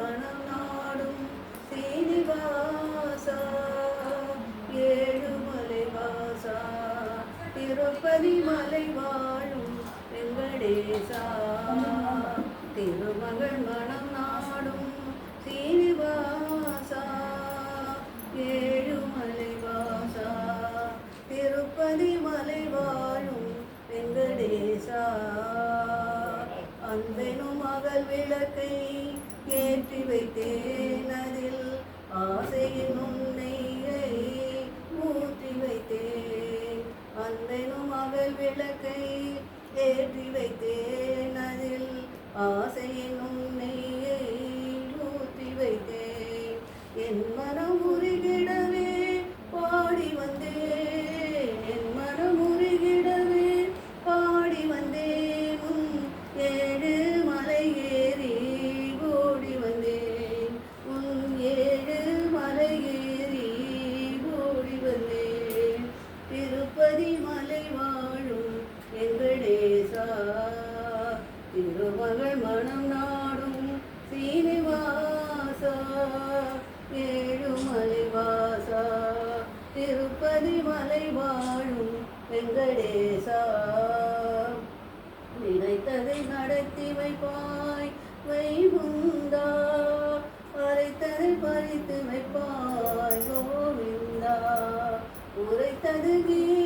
மனம் நாடும் சீனிவாசா ஏழுமலை வாசா திருப்பதி மலை வாழும் வெங்கடேசா. திருமகள் மனம் நாடும் சீனிவாசா ஏழுமலை வாசா திருப்பதி மலை வாழும் வெங்கடேசா. அன்பெனும் மகள் விளக்கை ஏற்றி வைத்தேன் அதில் ஆசையின் உன்னையை ஊற்றி வைத்தேன். அன்பெனும் அவள் விளக்கை ஏற்றி வைத்தேன் அதில் ஆசையின் உன்னையை ஊற்றி வைத்தேன். என் மனம் திருப்பதி மலை வாழும் வெங்கடேசா திருமகள் மனம் நாடும் சீனிவாசா. ஏழுமலை வாசா. திருப்பதி மலை வாழும் வெங்கடேசா நினைத்ததை நடத்தி வைப்பாய் வைகுந்தா. அரைத்ததை பறித்து வைப்பாய் கோவிந்தா. உரைத்தது கீதை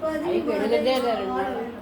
¿Qué es eso? ¿Qué.